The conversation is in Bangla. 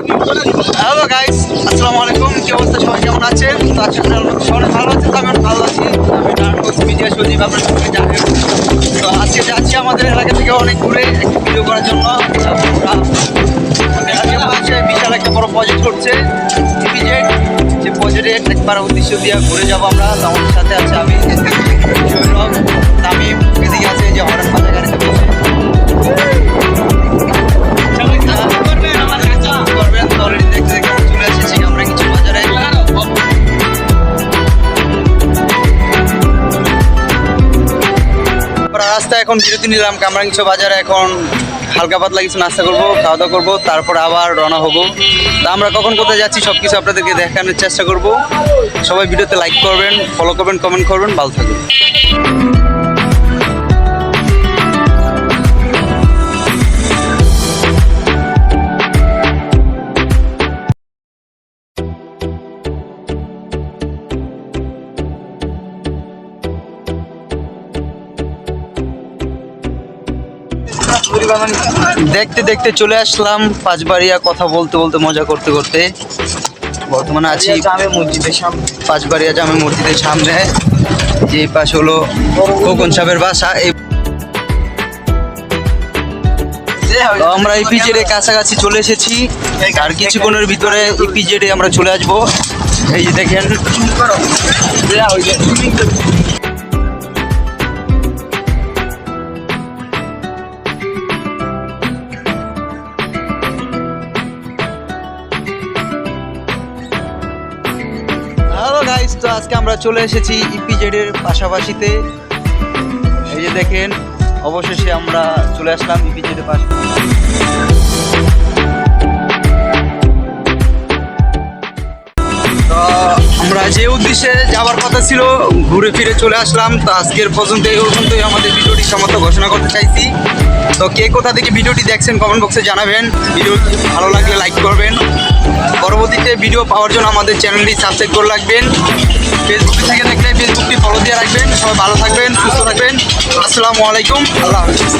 হ্যালো গাইস আসসালামু আলাইকুম কি অবস্থা? সবাই কেমন আছেন? তো আজকে সবাই ভালো আছেন? আমি ভালো আছি। আমি নারায়ণগঞ্জ মিডিয়া সজীব আপনার সবাই জানেন তো আজকে যাচ্ছি আমাদের এলাকা থেকে অনেক একটু ভিডিও করার জন্য। বিশাল একটা বড় প্রজেক্ট করছে। ইপিজেড যে প্রজেক্টে একবার উদ্দেশ্য দিয়ে ঘুরে যাব আমরা। তো আমাদের সাথে আছে আমি রাস্তায় এখন বিরতি নিলাম, কামরাঙ্গ বাজারে এখন হালকা পাতলা কিছু নাস্তা করব, খাওয়া দাওয়া করব, তারপর আবার রওনা হব। তা আমরা কখন কোথায় যাচ্ছি সব কিছু আপনাদেরকে দেখানোর চেষ্টা করব। সবাই ভিডিওতে লাইক করবেন ফলো করবেন কমেন্ট করবেন, ভালো থাকবেন। দেখতে দেখতে চলে আসলাম পাঁচবাড়িয়া কথা বলতে বলতে মজা করতে করতে। বর্তমানে আছি জামে মসজিদের সামনে। পাঁচবাড়িয়া জামে মসজিদের সামনে। যে পাশ হলো খোকন সাহেবের বাসা। এই আমরা এই পিজেডে কাছাকাছি চলে এসেছি। আর কিছুক্ষণের ভিতরে এই পিজেডে আমরা চলে আসব। এই যে দেখেন। গাইস তো আজকে আমরা চলে এসেছি ইপিজেড এর পাশাপাশিতে। এই যে দেখেন, অবশেষে আমরা চলে আসলাম ইপিজেড এর পাশে। আমরা যে উদ্দেশ্যে যাওয়ার কথা ছিল, ঘুরে ফিরে চলে আসলাম। তো আজকের পর্যন্ত এই পর্যন্তই আমাদের ভিডিওটি সমাপ্ত ঘোষণা করতে চাইছি। তো কে কোথা থেকে ভিডিওটি দেখছেন কমেন্ট বক্সে জানাবেন। ভিডিও ভালো লাগলে লাইক করবেন। পরবর্তীতে ভিডিও পাওয়ার জন্য আমাদের চ্যানেলটি সাবস্ক্রাইব করে রাখবেন। ফেসবুক থেকে দেখলে ফেসবুকটি ফলো দিয়ে রাখবেন। সবাই ভালো থাকবেন, সুস্থ থাকবেন। আসসালামু আলাইকুম। আল্লাহ হাফিজ।